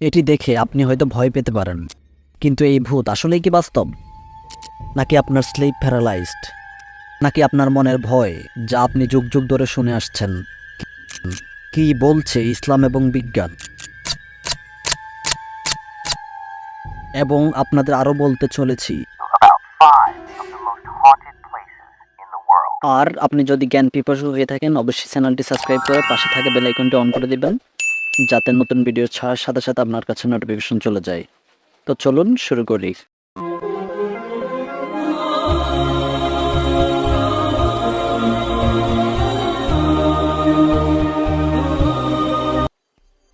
এটি দেখে আপনি হয়তো ভয় পেতে পারেন। কিন্তু এই ভূত আসলেই কি বাস্তব? নাকি আপনার স্লিপ প্যারালাইজড নাকি আপনার মনের ভয়, যা আপনি যুগ যুগ ধরে শুনে আসছেন? কি বলছে ইসলাম এবং বিজ্ঞান? এবং আপনাদের আরও বলতে চলেছি. আর আপনি যদি জ্ঞান পিপাসু হয়ে থাকেন, অবশ্যই চ্যানেলটি সাবস্ক্রাইব করে পাশে থাকা বেল আইকনটি অন করে দিবেন। যাতে নতুন ভিডিও ছাড়ার সাথে সাথে আপনার কাছে নোটিফিকেশন চলে যায়। তো চলুন শুরু করি।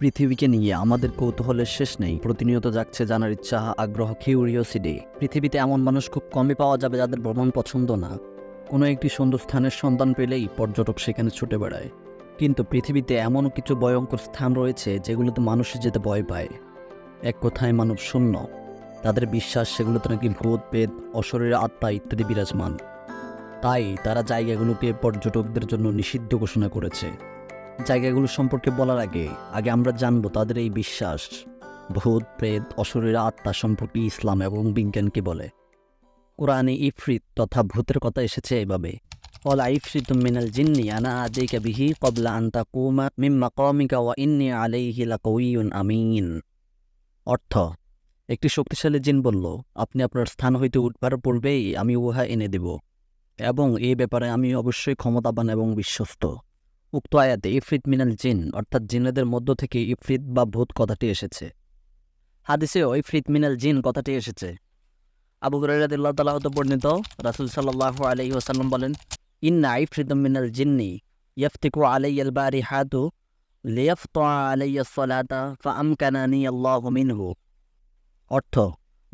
পৃথিবীকে নিয়ে আমাদের কৌতূহলের শেষ নেই। প্রতিনিয়ত যাচ্ছে জানার ইচ্ছা, আগ্রহ কিউরিওসিটি পৃথিবীতে এমন মানুষ খুব কমই পাওয়া যাবে যাদের ভ্রমণ পছন্দ না। কোনো একটি সুন্দর স্থানের সন্ধান পেলেই পর্যটক সেখানে ছুটে বেড়ায়। কিন্তু পৃথিবীতে এমন কিছু ভয়ঙ্কর স্থান রয়েছে যেগুলোতে মানুষ যেতে ভয় পায়। এক কথায় মানব শূন্য। তাদের বিশ্বাস সেগুলোতে নাকি ভূত পেদ অশরীর, আত্মা ইত্যাদি বিরাজমান। তাই তারা জায়গাগুলোকে পর্যটকদের জন্য নিষিদ্ধ ঘোষণা করেছে। জায়গাগুলো সম্পর্কে বলার আগে আগে আমরা জানব তাদের এই বিশ্বাস। ভূত প্রেত অশরীর, আত্মা সম্পর্কে ইসলাম এবং বিজ্ঞান কি বলে? কোরআনে ইফরিত তথা ভূতের কথা এসেছে এভাবে। قال عفريت من الجن أنا آتيك به قبل أن تقوم من مقامك وإني عليه لقوي أمين অর্থ একটি শক্তিশালী জিন বলল আপনি আপনার স্থান হইতে উঠবার পূর্বেই আমি উহা এনে দেব এবং এই ব্যাপারে আমি অবশ্যই ক্ষমতাবান এবং বিশ্বস্ত উক্ত আয়াতে ইফরিত মিনাল জিন অর্থাৎ জিনেদের মধ্য থেকে ইফরিত বা ভূত কথাটি এসেছে হাদিসেও ইফরিত মিনাল জিন কথাটি এসেছে আবু হুরাইরাদিল্লাহ তাআলা হতে বর্ণিত রাসূল সাল্লাল্লাহু আলাইহি ওয়াসাল্লাম বলেন ইন্না ইফরিত মিনাল জিন্নি ইয়াফতিকু আলাইয়াল বারিহাতু লিয়াফতা আলাইয়া সালাতা ফাআমকানানি আল্লাহু মিনহু অর্থ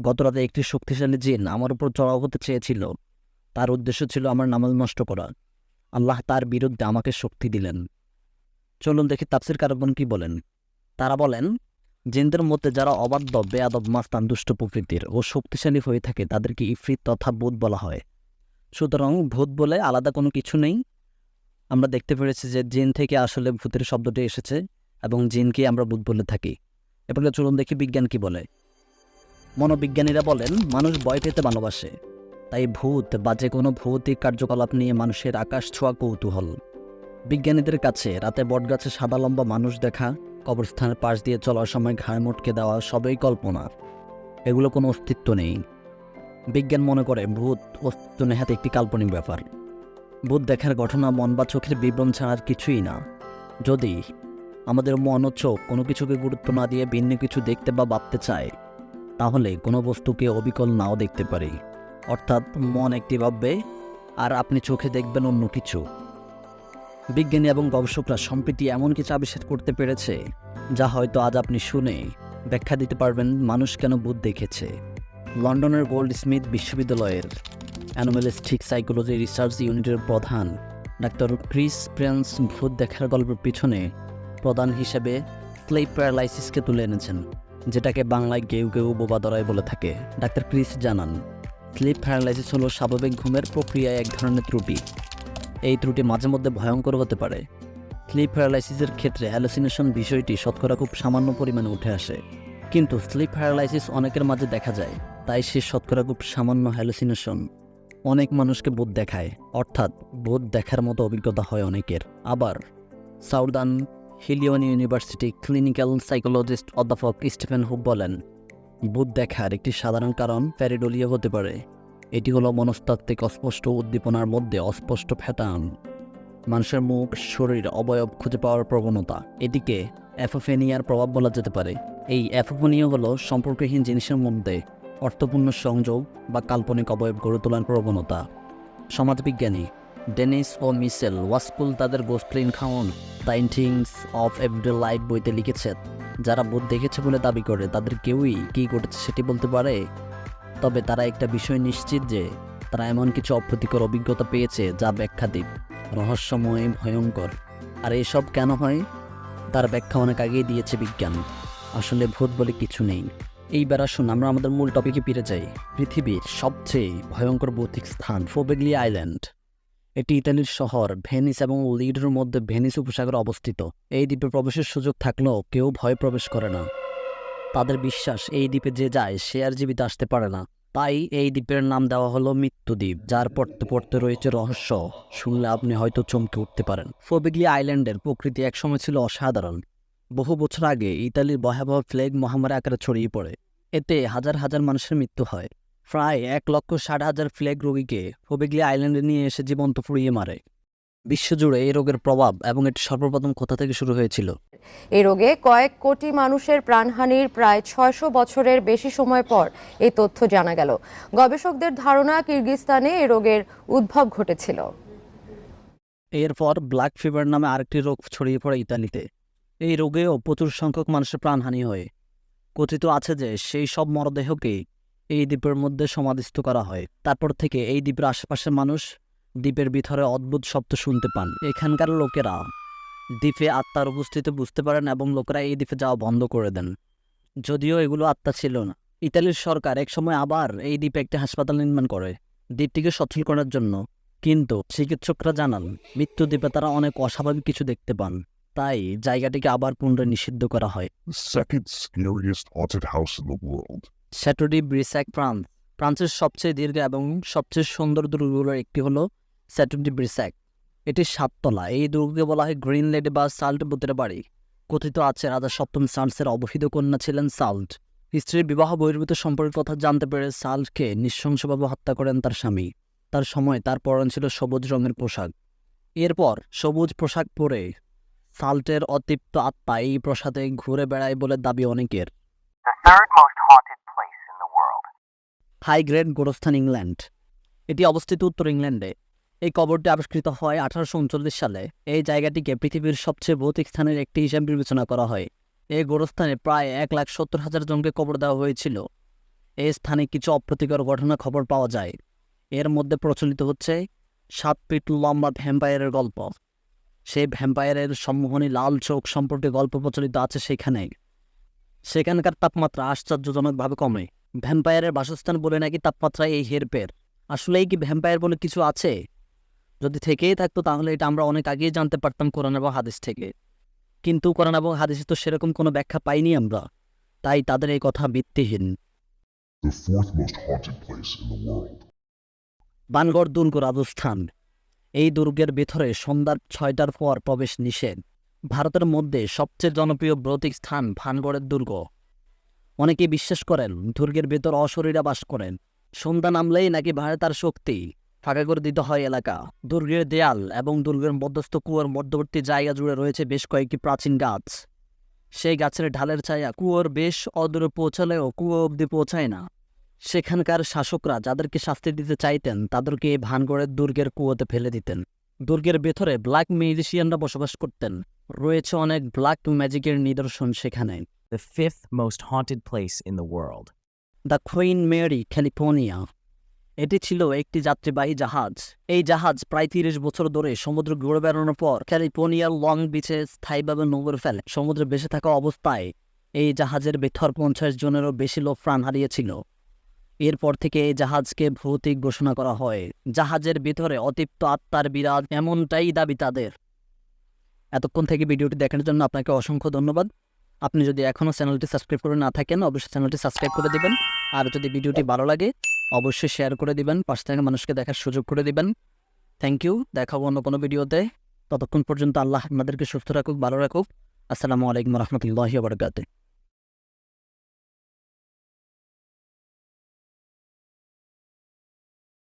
গতরাতে একটি শক্তিশালী জিন আমার উপর চড়াও হতে চেয়েছিল। তার উদ্দেশ্য ছিল আমার নামাজ নষ্ট করা। আল্লাহ তার বিরুদ্ধে আমাকে শক্তি দিলেন। চলুন দেখি তাফসির কারবন কি বলেন। তারা বলেন, জিনদের মধ্যে যারা অবাধ্য, বেয়াদব, মাস্তান, দুষ্ট প্রকৃতির ও শক্তিশালী হয়ে থাকে, তাদেরকে ইফরিত তথা ভূত বলা হয়। সুতরাং ভূত বলে আলাদা কোনো কিছু নেই। আমরা দেখতে পেরেছি যে জিন থেকে আসলে ভূতের শব্দটি এসেছে এবং জিনকে আমরা ভূত বলে থাকি। এবারে চলুন দেখি বিজ্ঞান কি বলে। মনোবিজ্ঞানীরা বলেন, মানুষ ভয় পেতে ভালোবাসে। তাই ভূত বা যে কোনো ভৌতিক কার্যকলাপ নিয়ে মানুষের আকাশ ছোঁয়া কৌতূহল। বিজ্ঞানীদের কাছে রাতে বটগাছে সাদা লম্বা মানুষ দেখা, কবরস্থানের পাশ দিয়ে চলার সময় ঘাড় মোটকে দেওয়া সবই কল্পনা। এগুলো কোনো অস্তিত্ব নেই। বিজ্ঞান মনে করে ভূত অস্তিত্ব নেহাতে একটি কাল্পনিক ব্যাপার। ভূত দেখার ঘটনা মন বা চোখের বিভ্রম ছাড়ার কিছুই না। যদি আমাদের মন ও চোখ কোনো কিছুকে গুরুত্ব না দিয়ে ভিন্ন কিছু দেখতে বা ভাবতে চায়, তাহলে কোনো বস্তুকে অবিকল নাও দেখতে পারি। অর্থাৎ মন একটি ভাববে আর আপনি চোখে দেখবেন অন্য কিছু। বিজ্ঞানী এবং গবেষকরা সম্প্রতি এমন কিছু আবিষ্কার করতে পেরেছে, যা হয়তো আজ আপনি শুনে ব্যাখ্যা দিতে পারবেন মানুষ কেন ভূত দেখেছে। লন্ডনের গোল্ড স্মিথ বিশ্ববিদ্যালয়ের অ্যানোমেলিস্টিক সাইকোলজি রিসার্চ ইউনিটের প্রধান ডাক্তার ক্রিস প্রেন্স ভূত দেখার গল্পের পিছনে প্রধান হিসেবে স্লেপ প্যারালাইসিসকে তুলে এনেছেন, যেটাকে বাংলায় গেউ গেউ বোবা দরায় বলে থাকে। ডাক্তার ক্রিস জানান স্লিপ প্যারালাইসিস হলো স্বাভাবিক ঘুমের প্রক্রিয়ায় এক ধরনের ত্রুটি। এই ত্রুটি মাঝে মধ্যে ভয়ঙ্কর হতে পারে। স্লিপ প্যারালাইসিসের ক্ষেত্রে অ্যালোসিনেশন বিষয়টি শতকরা খুব সামান্য পরিমাণে উঠে আসে। কিন্তু স্লিপ প্যারালাইসিস অনেকের মাঝে দেখা যায় তাই সে শতকরা খুব সামান্য হ্যালোসিনেশন অনেক মানুষকে বোধ দেখায়। অর্থাৎ বোধ দেখার মতো অভিজ্ঞতা হয় অনেকের। আবার southern Illinois university clinical psychologist অধ্যাপক স্টিফেন হুব বলেন ভূত দেখার একটি সাধারণ কারণ প্যারিডোলিয়া হতে পারে। এটি হলো মনস্তাত্ত্বিক অস্পষ্ট উদ্দীপনার মধ্যে অস্পষ্ট প্যাটার্ন। মানুষের মুখ, শরীর, অবয়ব খুঁজে পাওয়ার প্রবণতা। এটিকে অ্যাফোফেনিয়ার প্রভাব বলা যেতে পারে। এই অ্যাফোফোনিয়া হলো সম্পর্কহীন জিনিসের মধ্যে অর্থপূর্ণ সংযোগ বা কাল্পনিক অবয়ব গড়ে তোলার প্রবণতা। সমাজবিজ্ঞানী ডেনিস ও মিসেল ওয়াসকুল তাদের গোস্টলিন খাউন পাইন্টিংস অফ এভরিডে লাইফ বইতে লিখেছেন, যারা ভূত দেখেছে বলে দাবি করে, তাদের কেউই কী ঘটেছে সেটি বলতে পারে। তবে তারা একটা বিষয় নিশ্চিত যে, তারা এমন কিছু অপ্রীতিকর অভিজ্ঞতা পেয়েছে যা ব্যাখ্যাতীত, রহস্যময়, ভয়ঙ্কর। আর এসব কেন হয়? তার ব্যাখ্যা অনেক আগেই দিয়েছে বিজ্ঞান। আসলে ভূত বলে কিছু নেই। এইবার আসুন, আমরা আমাদের মূল টপিকে ফিরে যাই। পৃথিবীর সবচেয়ে ভয়ঙ্কর ভৌতিক স্থান ফোবেগলি আইল্যান্ড এটি ইতালির শহর, ভেনিস এবং লিডের মধ্যে ভেনিস উপসাগরে অবস্থিত। এই দ্বীপে প্রবেশের সুযোগ থাকলেও কেউ ভয় প্রবেশ করে না। তাদের বিশ্বাস, এই দ্বীপে যে যায়, সে আর জীবিত আসতে পারে না। তাই এই দ্বীপের নাম দেওয়া হলো মৃত্যুদ্বীপ যার পড়তে পড়তে রয়েছে রহস্য। শুনলে আপনি হয়তো চমকে উঠতে পারেন। ফোবেগলি আইল্যান্ডের প্রকৃতি একসময় ছিল অসাধারণ। বহু বছর আগে ইতালির ভয়াবহ ফ্লেগ মহামারী আকারে ছড়িয়ে পড়ে। এতে হাজার হাজার মানুষের মৃত্যু হয়। প্রায় এক লক্ষ ষাট হাজার ফ্লেগ রোগীকে ফোবিগলি আইল্যান্ডে নিয়ে এসে জীবন্ত পুড়িয়ে মারে। বিশ্বজুড়ে এই রোগের প্রভাব এবং এটি সর্বপ্রথম কোথা থেকে শুরু হয়েছিল? এই রোগে কয়েক কোটি মানুষের প্রাণহানির প্রায় ছয়শো বছরের বেশি সময় পর এই তথ্য জানা গেল। গবেষকদের ধারণা কিরগিস্তানে এই রোগের উদ্ভব ঘটেছিল। এরপর ব্ল্যাক ফিভার নামে আরেকটি রোগ ছড়িয়ে পড়ে ইতালিতে। এই রোগেও প্রচুর সংখ্যক মানুষের প্রাণহানি হয়। কথিত আছে যে সেই সব মরদেহকে এই দ্বীপের মধ্যে সমাধিস্থ করা হয়। তারপর থেকে এই দ্বীপের আশেপাশের মানুষ দ্বীপের ভিতরে অদ্ভুত শব্দ শুনতে পান। এখানকার লোকেরা দ্বীপে আত্মার উপস্থিতি বুঝতে পারেন এবং লোকেরা এই দ্বীপে যাওয়া বন্ধ করে দেন। যদিও এগুলো আত্মা ছিল না। ইতালির সরকার একসময় আবার এই দ্বীপে একটি হাসপাতাল নির্মাণ করে। দ্বীপটিকে সচল করার জন্য। কিন্তু চিকিৎসকরা জানান, মৃত্যু দ্বীপে তারা অনেক অস্বাভাবিক কিছু দেখতে পান। তাই জায়গাটিকে আবার পুনরায় নিষিদ্ধ করা হয়। The second scariest haunted house in the world. Chateau de Brissac France ফ্রান্সের সবচেয়ে দীর্ঘ এবং সবচেয়ে সুন্দর দুর্গগুলোর একটি হলো স্যাটোডি ব্রিস্যাক এটি সাততলা। এই দুর্গকে বলা হয় গ্রিন লেডি বা সাল্ট বুতের বাড়ি। কথিত আছে রাজা সপ্তম সাল্টসের অবহিত কন্যা ছিলেন সাল্ট স্ত্রীর বিবাহ বহির্ভূত সম্পর্কের কথা জানতে পেরে সাল্টকে নৃশংসভাবে হত্যা করেন তার স্বামী। তার সময় তার পরন ছিল সবুজ রঙের পোশাক। এরপর সবুজ পোশাক পরে সাল্টের অতৃপ্ত আত্মা এই প্রসাদে ঘুরে বেড়ায় বলে দাবি অনেকের. হাই গ্রেড গোরস্থান ইংল্যান্ড এটি অবস্থিত উত্তর ইংল্যান্ডে। এই কবরটি আবিষ্কৃত হয় আঠারোশো উনচল্লিশ সালে। এই জায়গাটিকে পৃথিবীর সবচেয়ে ভৌতিক স্থানের একটি হিসাবে বিবেচনা করা হয়। এই গোরস্থানে প্রায় এক লাখ সত্তর হাজার জনকে কবর দেওয়া হয়েছিল। এই স্থানে কিছু অপ্রীতিকর ঘটনা খবর পাওয়া যায়। এর মধ্যে প্রচলিত হচ্ছে সাত ফিট লম্বা ভ্যাম্পায়ারের গল্প। সেই ভ্যাম্পায়ারের সম্মোহনী লাল চোখ সম্পর্কে গল্প প্রচলিত আছে সেখানে। সেখানকার তাপমাত্রা আশ্চর্যজনকভাবে কমে। ভ্যাম্পায়ারের বাসস্থান বলে নাকি তাপমাত্রা এই হেরপের আসলেই কি ভ্যাম্পায়ার বলে কিছু আছে? যদি থেকেই থাকতো তাহলে এটা আমরা অনেক আগেই জানতে পারতাম কোরআন এবং হাদিস থেকে। কিন্তু কোরআন এবং হাদিসে তো সেরকম কোনো ব্যাখ্যা পাইনি আমরা। তাই তাদের এই কথা ভিত্তিহীন. বানগড় দুর্গ রাজস্থান। এই দুর্গের ভেতরে সন্ধ্যার ছয়টার পর প্রবেশ নিষেধ। ভারতের মধ্যে সবচেয়ে জনপ্রিয় ব্রতিক স্থান ভানগড়ের দুর্গ। অনেকেই বিশ্বাস করেন দুর্গের ভেতর অশরীরা বাস করেন। সন্ধ্যা নামলেই নাকি ভারে তার শক্তি ফাঁকা করে দিতে হয় এলাকা। দুর্গের দেয়াল এবং দুর্গের মধ্যস্থ কুয়োর মধ্যবর্তী জায়গা জুড়ে রয়েছে বেশ কয়েকটি প্রাচীন গাছ। সেই গাছের ঢালের ছায়া কুয়োর বেশ অদূরে পৌঁছালেও কুয়ো অবধি পৌঁছায় না। সেখানকার শাসকরা যাদেরকে শাস্তি দিতে চাইতেন তাদেরকে ভানগড়ের দুর্গের কুয়োতে ফেলে দিতেন। দুর্গের ভেতরে ব্ল্যাক মিউজিশিয়ানরা বসবাস করতেন। রয়েছে অনেক ব্ল্যাক ম্যাজিকের নিদর্শন সেখানে। The fifth most haunted place in the world the queen Mary California. এটি ছিল একটি যাত্রীবাহী জাহাজ। এই জাহাজ প্রায় তিরিশ বছর ধরে সমুদ্র ঘুরে বেড়ানোর পর ক্যালিফোর্নিয়ার লং বিচে স্থায়ীভাবে নোংর ফেলে। সমুদ্রে বেঁচে থাকা অবস্থায় এই জাহাজের ভেতর পঞ্চাশ জনেরও বেশি লোক প্রাণ হারিয়েছিল। এরপর থেকে এই জাহাজকে ভৌতিক ঘোষণা করা হয়। জাহাজের ভিতরে অতিপ্ত আত্মার বিরাজ এমনটাই দাবি তাদের। এতক্ষণ থেকে ভিডিওটি দেখার জন্য আপনাকে অসংখ্য ধন্যবাদ। আপনি যদি এখনও চ্যানেলটি সাবস্ক্রাইব করে না থাকেন, অবশ্যই চ্যানেলটি সাবস্ক্রাইব করে দিবেন। আর যদি ভিডিওটি ভালো লাগে, অবশ্যই শেয়ার করে দিবেন, পাশ থেকে মানুষকে দেখার সুযোগ করে দিবেন। থ্যাংক ইউ দেখাবো অন্য কোনো ভিডিওতে। ততক্ষণ পর্যন্ত আল্লাহ আপনাদেরকে সুস্থ রাখুক, ভালো রাখুক। আসসালামু আলাইকুম রহমতুল্লাহি বারকাতে